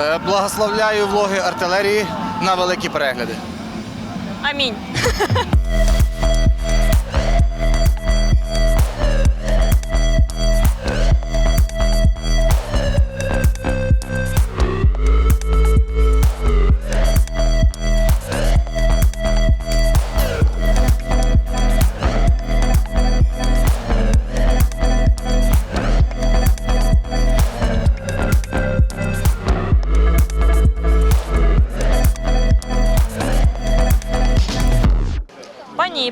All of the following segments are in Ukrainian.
Е, Благословляю влоги артилерії на великі перегляди. Амінь.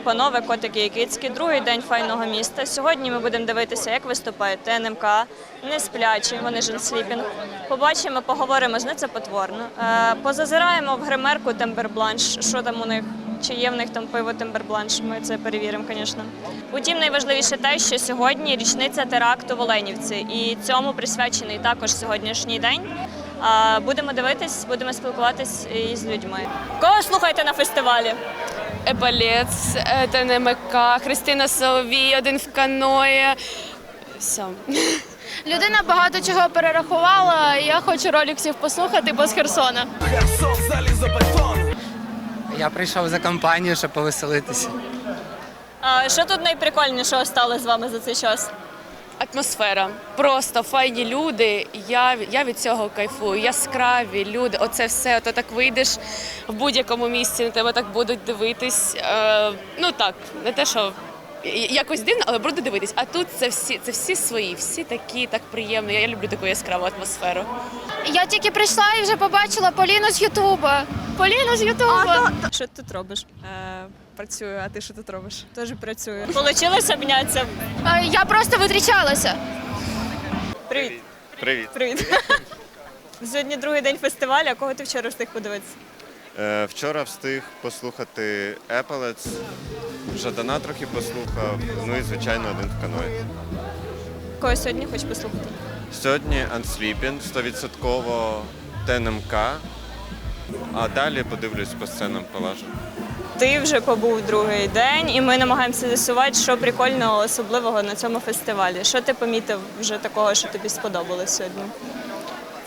Панове, котики і кицьки, другий день файного міста. Сьогодні ми будемо дивитися, як виступає ТНМК, не сплячі, вони ж сліпінг. Побачимо, поговоримо з нецепотворно. Е, позазираємо в гримерку Тембербланш, що там у них, чи є в них там пиво Тембербланш. Ми це перевіримо, звісно. Утім, найважливіше те, що сьогодні річниця теракту в Оленівці, і цьому присвячений також сьогоднішній день. Е, Будемо дивитись, будемо спілкуватись із людьми. Кого слухаєте на фестивалі? Ебалець, е, ТНМК, Христина Соловій, один в каної. Все. Людина багато чого перерахувала. Я хочу роліксів послухати, бо з Херсона. Я прийшов за компанію, щоб повеселитися. А що тут найприкольнішого стало з вами за цей час? Атмосфера. Просто файні люди. Я, я від цього кайфую. Яскраві люди. Оце все. Ото так вийдеш в будь-якому місці, на тебе так будуть дивитись. Е, ну так, не те, що якось дивно, але будуть дивитись. А тут це всі, це всі свої, всі такі, так приємно. Я, я люблю таку яскраву атмосферу. Я тільки прийшла і вже побачила Поліну з Ютуба. Поліну з Ютуба. Що ти тут робиш? Е, працюю, а ти що тут робиш? Теж працюю. Получилось обнятися? Я просто витрічалася. Привіт. Привіт. Привіт. Сьогодні другий день фестивалю, а кого ти вчора встиг подивитися? Е, вчора встиг послухати Епелець, Жадана трохи послухав, ну і звичайно один в каної. Кого сьогодні хочеш послухати? Сьогодні Unsleeping, 100% ТНМК, а далі подивлюсь по сценам полажу. Ти вже побув другий день, і ми намагаємося з'ясувати, що прикольного особливого на цьому фестивалі. Що ти помітив вже такого, що тобі сподобалось сьогодні?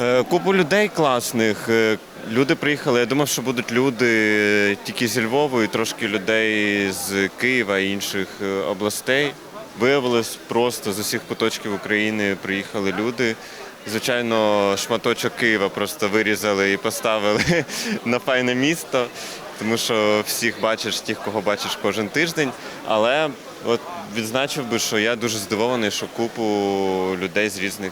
Е, Купу людей класних. е, Люди приїхали. Я думав, що будуть люди е, тільки зі Львова і трошки людей з Києва і інших областей. Виявилось просто з усіх куточків України приїхали люди. Звичайно, шматочок Києва просто вирізали і поставили на файне місто, тому що всіх бачиш, тих, кого бачиш кожен тиждень. Але от відзначив би, що я дуже здивований, що купу людей з різних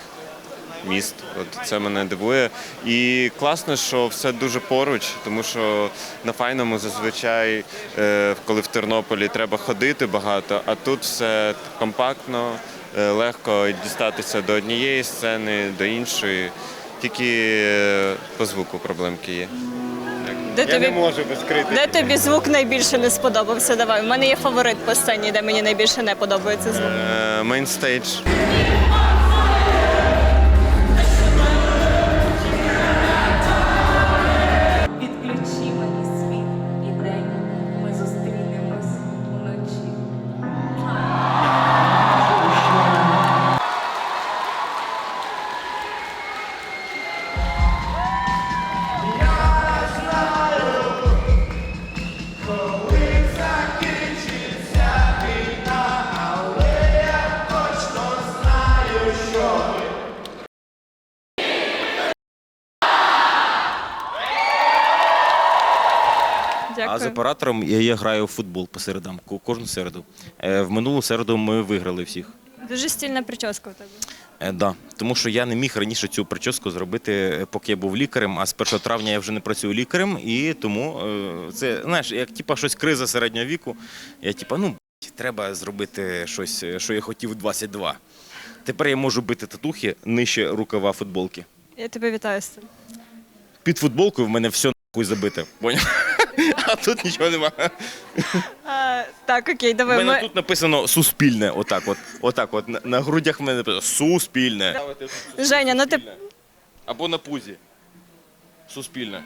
міст. От це мене дивує. І класно, що все дуже поруч, тому що на файному зазвичай, е, коли в Тернополі треба ходити багато, а тут все компактно, е, легко дістатися до однієї сцени, до іншої. Тільки е, по звуку проблемки є. Де Я тобі, не можу без критики. де тобі звук найбільше не сподобався? Давай. У мене є фаворит по сцені, де мені найбільше не подобається звук. Мейнстейдж. Відключи А з оператором я, я граю в футбол по середам, ко- кожну середу. Е, в минулу середу ми виграли всіх. Дуже стільна прическа у тебе. Е, да. Тому що я не міг раніше цю прическу зробити, е, поки я був лікарем, а з 1 травня я вже не працюю лікарем, і тому е, це, знаєш, як типа щось криза середнього віку. Я типа, ну, б***ь, треба зробити щось, е, що я хотів у 22. Тепер я можу бити татухи нижче рукава футболки. Я тебе вітаю з цим. Під футболкою в мене все нахуй забите. Поняв? А тут нічого немає. А, так, окей, У давай. мене Ми... тут написано суспільне. Отак, от, отак, от на, на грудях в мене написано суспільне. Женя, ну ти Або на пузі. Суспільне.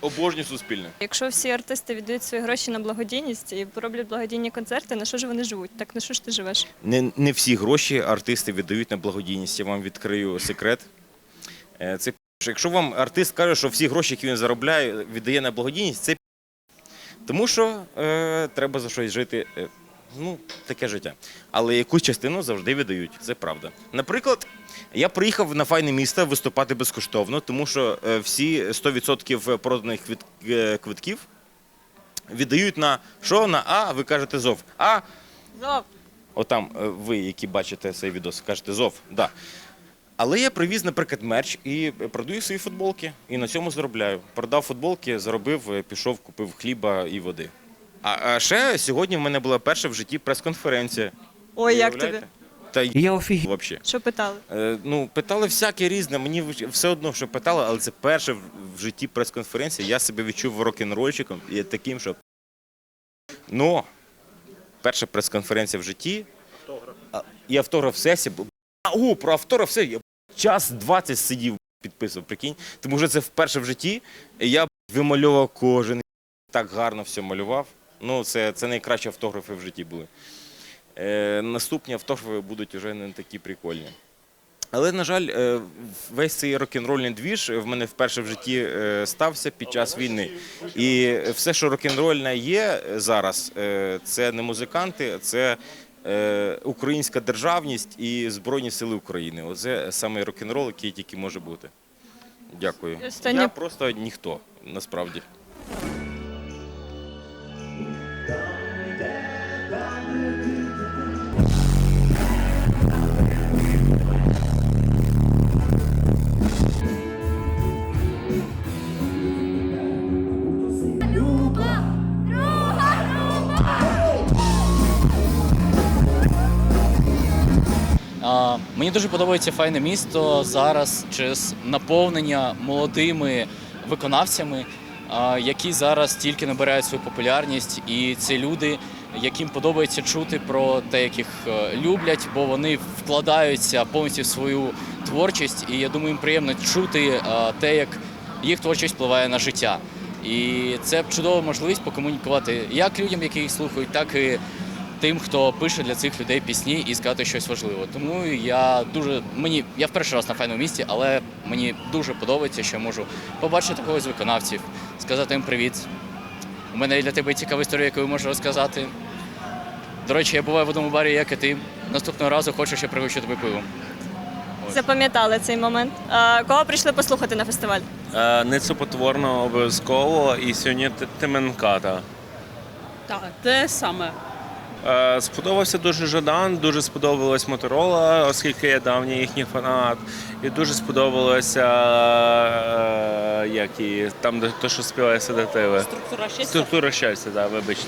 Обожнюю суспільне. Якщо всі артисти віддають свої гроші на благодійність і роблять благодійні концерти, на що ж вони живуть? Так на що ж ти живеш? Не, не всі гроші артисти віддають на благодійність. Я вам відкрию секрет. Е, Це Що Якщо вам артист каже, що всі гроші, які він заробляє, віддає на благодійність, це тому що е, треба за щось жити. Е, ну, таке життя. Але якусь частину завжди віддають. Це правда. Наприклад, я приїхав на файне місто виступати безкоштовно, тому що е, всі 100% проданих квит- е, квитків віддають на що? На А, ви кажете ЗОВ. А Зов. Отам е, ви, які бачите цей відос, кажете ЗОВ. Да. Але я привіз, наприклад, мерч і продаю свої футболки. І на цьому заробляю. Продав футболки, заробив, е, пішов, купив хліба і води. А, а ще сьогодні в мене була перша в житті прес-конференція. Ой, як тобі? Та я офігів взагалі. Що питали? Е, ну, питали всяке різне. Мені все одно, що питали, але це перша в- житті прес-конференція. Я себе відчув рок-н-рольщиком і таким, що. Ну, перша прес-конференція в житті. А, І автограф сесія. О, про автограф все. Я час 20 сидів, підписував, прикинь. Тому що це вперше в житті. Я вимальовував кожен. Так гарно все малював. Ну, це, це найкращі автографи в житті були. Е, наступні автографи будуть вже не такі прикольні. Але, на жаль, е, весь цей рок-н-рольний двіж в мене вперше в житті е, стався під час війни. І все, що рок-н-рольне є зараз, е, це не музиканти, це українська державність і Збройні Сили України. Оце саме рок-н-рол, який тільки може бути. Дякую. Я просто ніхто, насправді. Мені дуже подобається файне місто зараз через наповнення молодими виконавцями, які зараз тільки набирають свою популярність, і це люди, яким подобається чути про те, як їх е, люблять, бо вони вкладаються повністю в свою творчість, і я думаю, їм приємно чути е, те, як їх творчість впливає на життя. І це чудова можливість покомунікувати як людям, які їх слухають, так і тим, хто пише для цих людей пісні і сказати щось важливе. Тому я дуже мені я в перший раз на файному місці, але мені дуже подобається, що я можу побачити когось з виконавців, сказати їм привіт. У мене є для тебе цікава історія, яку я можу розказати. До речі, я буваю в одному барі, як і ти. Наступного разу хочу ще пригощу тобі пиво. Запам'ятали цей момент. А, кого прийшли послухати на фестиваль? Е, Нецепотворно обов'язково і сьогодні Тименката. Так, те саме. Е, Сподобався дуже Жадан, дуже сподобалась Моторола, оскільки я давній їхній фанат. І дуже сподобалося е, як і там, де то, що співає седативи. Структура щастя. Структура щастя, да, вибачте.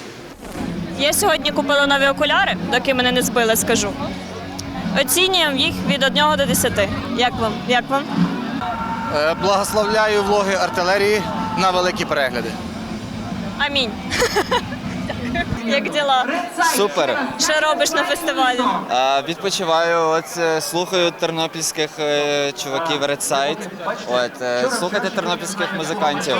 Я сьогодні купила нові окуляри, доки мене не збили, скажу. Оцінюємо їх від 1 до 10. Як вам? Як вам? Е, Благословляю влоги артилерії на великі перегляди. Амінь. Як діла? Супер. Що робиш на фестивалі? А, відпочиваю, от е, слухаю тернопільських е, чуваків Side. От е, слухайте тернопільських музикантів.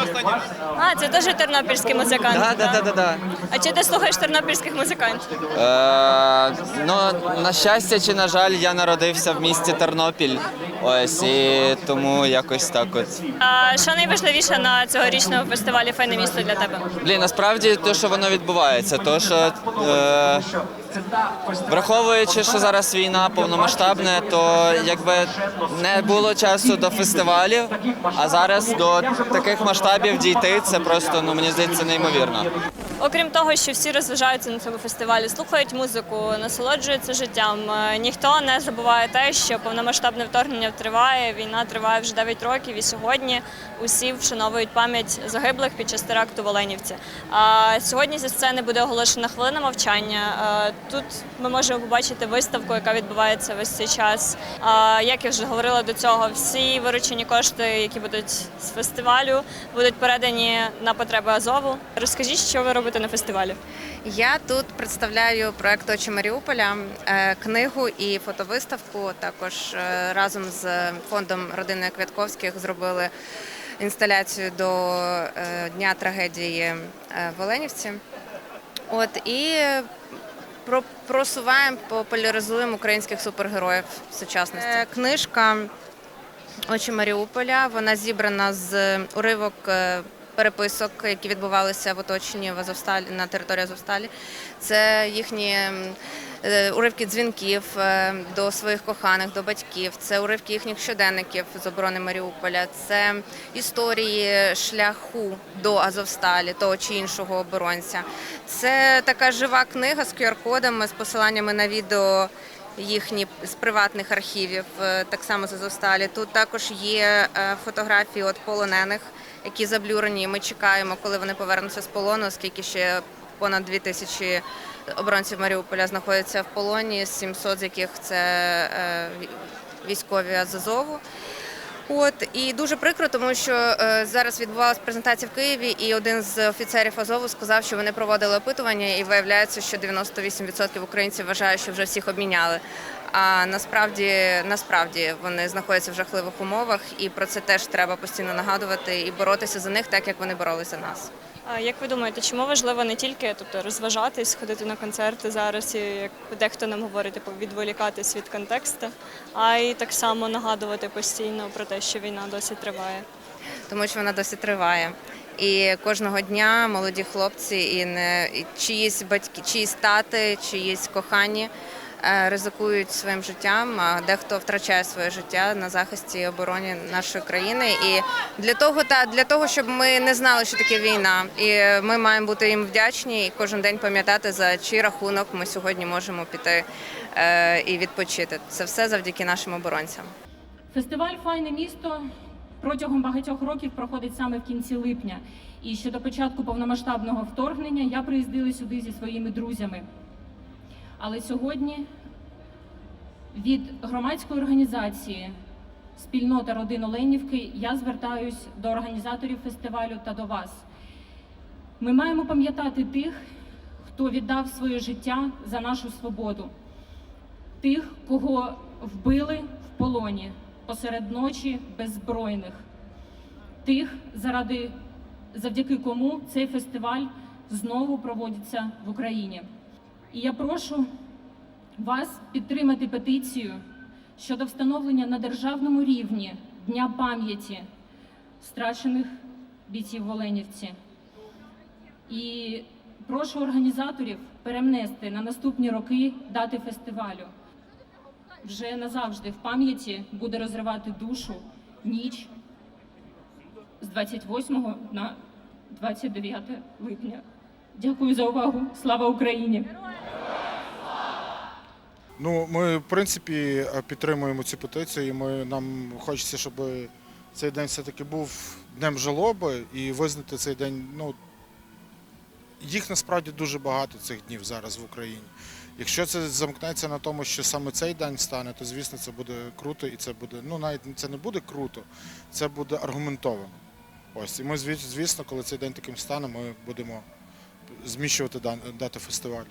А, це теж тернопільські музиканти. Да, да, да, да, да. А чи ти слухаєш тернопільських музикантів? Е, ну, на щастя чи на жаль, я народився в місті Тернопіль. Ось і тому якось так от. А що найважливіше на цьогорічному фестивалі Файне місто для тебе? Блін, насправді те, що воно відбувається, то що е, враховуючи, що зараз війна повномасштабна, то якби не було часу до фестивалів, а зараз до таких масштабів дійти, це просто ну мені здається неймовірно. Окрім того, що всі розважаються на цьому фестивалі, слухають музику, насолоджуються життям. е, Ніхто не забуває те, що повномасштабне вторгнення триває. Війна триває вже 9 років, і сьогодні усі вшановують пам'ять загиблих під час теракту в Оленівці. А сьогодні зі сцени буде оголошена хвилина мовчання. Е, Тут ми можемо побачити виставку, яка відбувається весь цей час. Як я вже говорила до цього, всі виручені кошти, які будуть з фестивалю, будуть передані на потреби Азову. Розкажіть, що ви робите на фестивалі? Я тут представляю проект Очі Маріуполя, е, книгу і фотовиставку. Також е, разом з фондом родини Квятковських зробили інсталяцію до е, дня трагедії в Оленівці. От і просуваємо, популяризуємо українських супергероїв сучасності. Книжка Очі Маріуполя. Вона зібрана з уривок переписок, які відбувалися в оточенні в Азовсталі на території Азовсталі. Це їхні е, уривки дзвінків е, до своїх коханих, до батьків. Це уривки їхніх щоденників з оборони Маріуполя. Це історії шляху до Азовсталі, того чи іншого оборонця. Це така жива книга з QR-кодами, з посиланнями на відео їхні з приватних архівів, е, так само з Азовсталі. Тут також є фотографії от полонених, які заблюрені. Ми чекаємо, коли вони повернуться з полону, оскільки ще понад дві тисячі оборонців Маріуполя знаходяться в полоні, 700 з яких це е, військові з Азову. От і дуже прикро, тому що е, зараз відбувалася презентація в Києві, і один з офіцерів Азову сказав, що вони проводили опитування, і виявляється, що 98% українців вважають, що вже всіх обміняли. А насправді, насправді вони знаходяться в жахливих умовах, і про це теж треба постійно нагадувати і боротися за них, так як вони боролися за нас. Як ви думаєте, чому важливо не тільки тобто, розважатись, ходити на концерти зараз, і як дехто нам говорить, типу, відволікатись від контексту, а й так само нагадувати постійно про те, що війна досі триває? тому що вона досі триває. І кожного дня молоді хлопці і не і чиїсь батьки, чиїсь тати, чиїсь кохані ризикують своїм життям, а дехто втрачає своє життя на захисті і обороні нашої країни. І для того, та для того, щоб ми не знали, що таке війна, і ми маємо бути їм вдячні і кожен день пам'ятати за чий рахунок ми сьогодні можемо піти е, і відпочити. Це все завдяки нашим оборонцям. Фестиваль Файне місто протягом багатьох років проходить саме в кінці липня. І ще до початку повномасштабного вторгнення я приїздила сюди зі своїми друзями. Але сьогодні від громадської організації Спільнота родин Оленівки я звертаюсь до організаторів фестивалю та до вас. Ми маємо пам'ятати тих, хто віддав своє життя за нашу свободу тих, кого вбили в полоні посеред ночі беззбройних, тих, заради завдяки кому цей фестиваль знову проводиться в Україні. І я прошу вас підтримати петицію щодо встановлення на державному рівні Дня пам'яті страчених бійців в Оленівці. І прошу організаторів перенести на наступні роки дати фестивалю. Вже назавжди в пам'яті буде розривати душу ніч з 28 на 29 липня. Дякую за увагу. Слава Україні! Ну, ми, в принципі, підтримуємо цю петицію, і ми, нам хочеться, щоб цей день все-таки був днем жалоби і визнати цей день. Ну, їх насправді дуже багато цих днів зараз в Україні. Якщо це замкнеться на тому, що саме цей день стане, то звісно це буде круто і це буде. Ну, навіть це не буде круто, це буде аргументовано. Ось. І ми, звісно, коли цей день таким стане, ми будемо зміщувати дату фестивалю.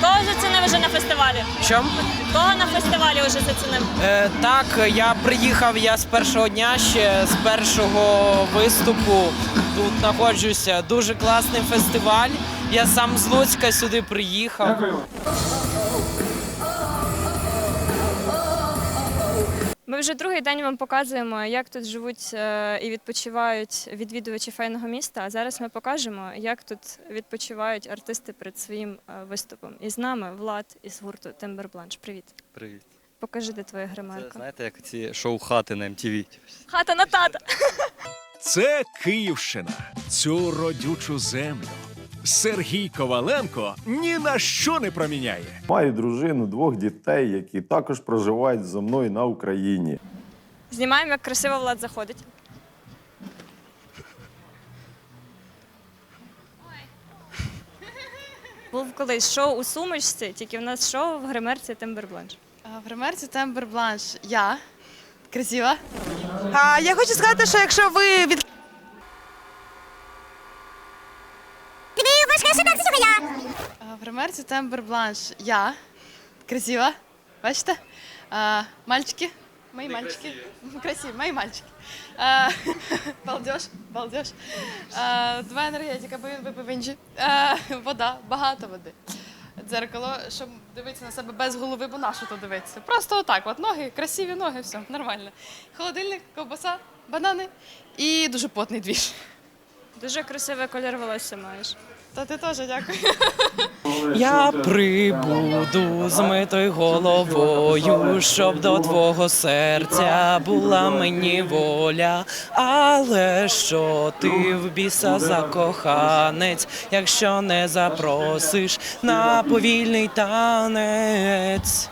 Кого зацінив вже на фестивалі? Що? Кого на фестивалі вже зацінив? Е, так, я приїхав я з першого дня ще з першого виступу. Тут знаходжуся. Дуже класний фестиваль. Я сам з Луцька сюди приїхав. Ми вже другий день вам показуємо, як тут живуть е, і відпочивають відвідувачі файного міста. А зараз ми покажемо, як тут відпочивають артисти перед своїм е, виступом. І з нами Влад із гурту Тембербланш. Привіт. Привіт. Покажи, де твоя Це гримерка. знаєте, як ці шоу хати на MTV. Хата на тата. Це Київщина, цю родючу землю. Сергій Коваленко ні на що не проміняє. Маю дружину, двох дітей, які також проживають зі мною на Україні. Знімаємо, як красиво Влад заходить. Був колись шоу у сумочці, тільки в нас шоу в гримерці Тембербланш. В гримерці Тембер Бланш. Я. Красива. А, я хочу сказати, що якщо ви від. Гримерці Тембер Бланш. Я. Красива. Бачите? А, мальчики. Мої мальчики. Красиві, мої мальчики. А, балдеж, балдеж. А, два енергетика, бо він випив інші. А, вода, багато води. дзеркало, щоб дивитися на себе без голови, бо на що то дивитися. Просто отак, от ноги, красиві ноги, все, нормально. Холодильник, ковбаса, банани і дуже потний двіж. Дуже красивий колір волосся маєш. Та ти теж дякую. Я прибуду з митою головою, щоб до твого серця була мені воля. Але що ти в біса закоханець, якщо не запросиш на повільний танець?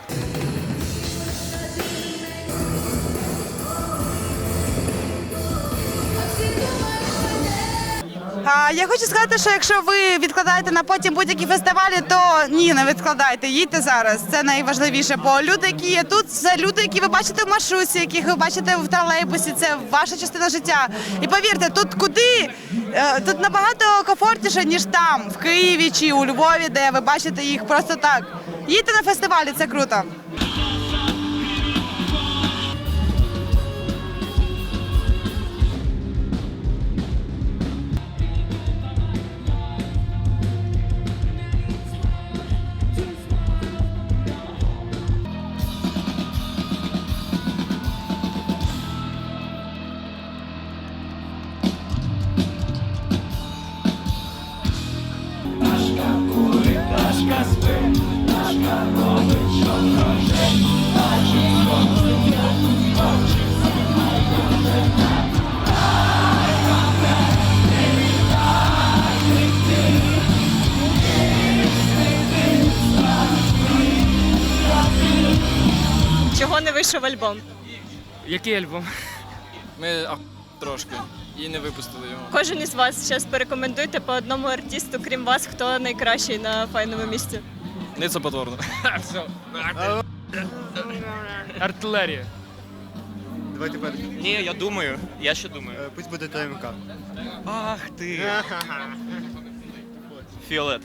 А, я хочу сказати, що якщо ви відкладаєте на потім будь-які фестивалі, то ні, не відкладайте, їдьте зараз. Це найважливіше. Бо люди, які є тут, це люди, які ви бачите в маршрутці, яких ви бачите в тролейбусі. Це ваша частина життя. І повірте, тут куди е, тут набагато комфортніше, ніж там, в Києві чи у Львові, де ви бачите їх просто так. Їдьте на фестивалі, це круто. Чого не вийшов альбом? Який альбом? Ми а, трошки і не випустили його. Кожен із вас зараз порекомендуйте по одному артисту, крім вас, хто найкращий на файному місці. Не це потворно. Артилерія. Давайте перший. Ні, я думаю. Я ще думаю. Пусть буде ТМК. Ах ти. Фіолет.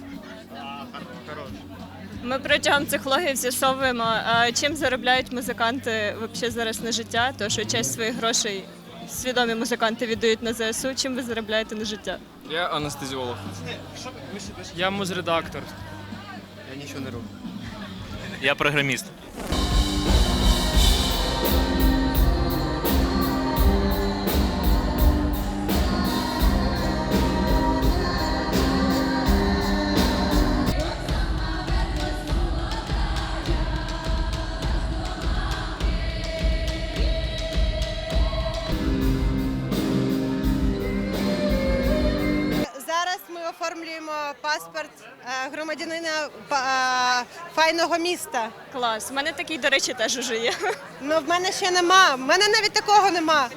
Ми протягом цих влогів з'ясовуємо, а чим заробляють музиканти взагалі зараз на життя, тому що часть своїх грошей свідомі музиканти віддають на ЗСУ. Чим ви заробляєте на життя? Я анестезіолог. Я музредактор. Я нічого не роблю. Я програміст. Оформлюємо паспорт е, громадянина е, файного міста. Клас. У мене такий, до речі, теж уже є. Ну в мене ще нема. В мене навіть такого нема.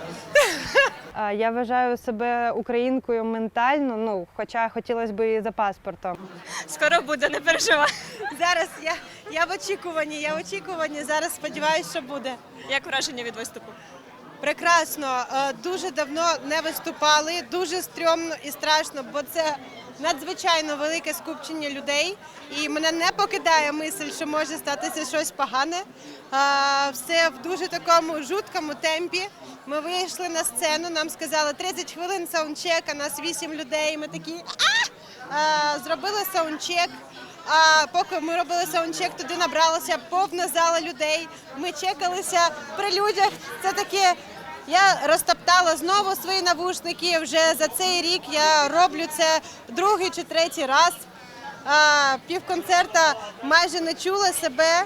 Я вважаю себе українкою ментально, ну хоча хотілося б і за паспортом. Скоро буде, не переживай. Зараз я, я в очікуванні, я в очікуванні. Зараз сподіваюся, що буде. Як враження від виступу? Прекрасно. Е, Дуже давно не виступали, дуже стрьомно і страшно, бо це надзвичайно велике скупчення людей. І мене не покидає мисль, що може статися щось погане. Е, Все в дуже такому жуткому темпі. Ми вийшли на сцену, нам сказали 30 хвилин саундчек, а нас 8 людей. Ми такі а! Е, зробили саундчек. А поки ми робили саундчек, туди набралася повна зала людей. Ми чекалися при людях. Це таке. Я розтоптала знову свої навушники. Вже за цей рік я роблю це другий чи третій раз. Півконцерта майже не чула себе,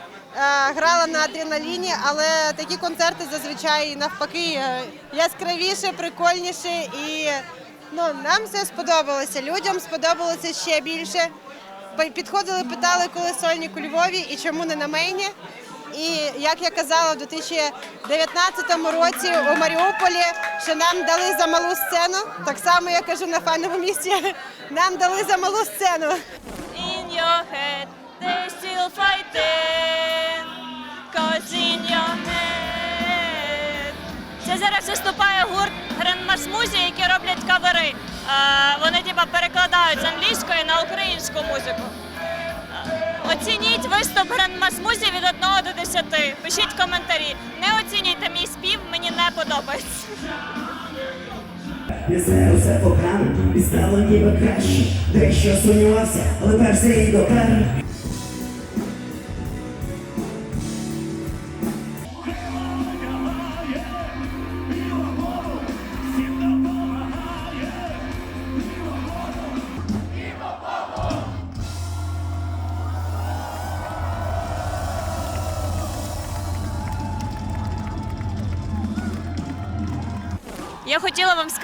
грала на адреналіні, але такі концерти зазвичай навпаки е, яскравіше, прикольніше і ну, нам все сподобалося. Людям сподобалося ще більше. Підходили, питали, коли сольник у Львові і чому не на мейні. І як я казала, в 2019 році у Маріуполі, що нам дали за малу сцену, так само я кажу на файному місці, нам дали за малу сцену. In your head, still fighting, cause in your head. Це зараз виступає гурт Music, які роблять кавери. Е, Вони типа перекладають з англійської на українську музику. Оцініть виступ грандмасмузі від 1 до 10. Пишіть коментарі. Не оцінюйте мій спів, мені не подобається. Я все погано, і стало ніби краще. Дещо сумнівався, але перш і допер.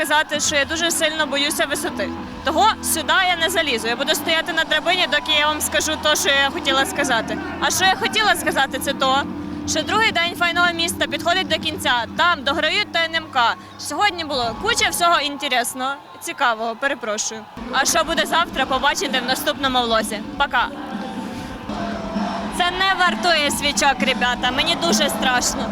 Сказати, що я дуже сильно боюся висоти. Того сюди я не залізу. Я буду стояти на драбині, доки я вам скажу те, що я хотіла сказати. А що я хотіла сказати, це то, що другий день файного міста підходить до кінця. Там дограють ТНМК. Сьогодні було куча всього інтересного, цікавого. Перепрошую. А що буде завтра, побачите в наступному влозі. Пока. Це не вартує свічок, ребята. Мені дуже страшно.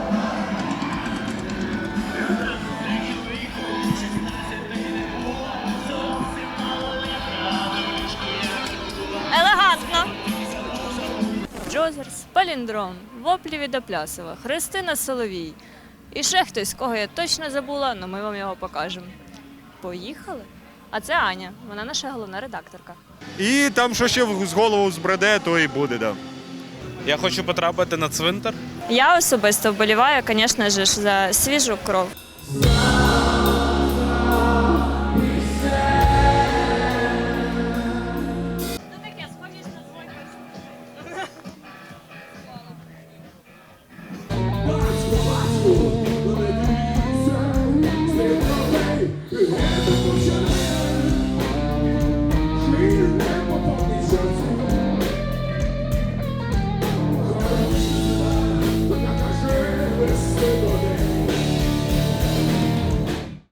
Джозерс, Паліндром, Воплі від Оплясова, Христина Соловій. І ще хтось, кого я точно забула, але ми вам його покажемо. Поїхали? А це Аня, вона наша головна редакторка. І там, що ще з голову збреде, то і буде, да. Я хочу потрапити на цвинтар. Я особисто вболіваю, звісно ж, за свіжу кров.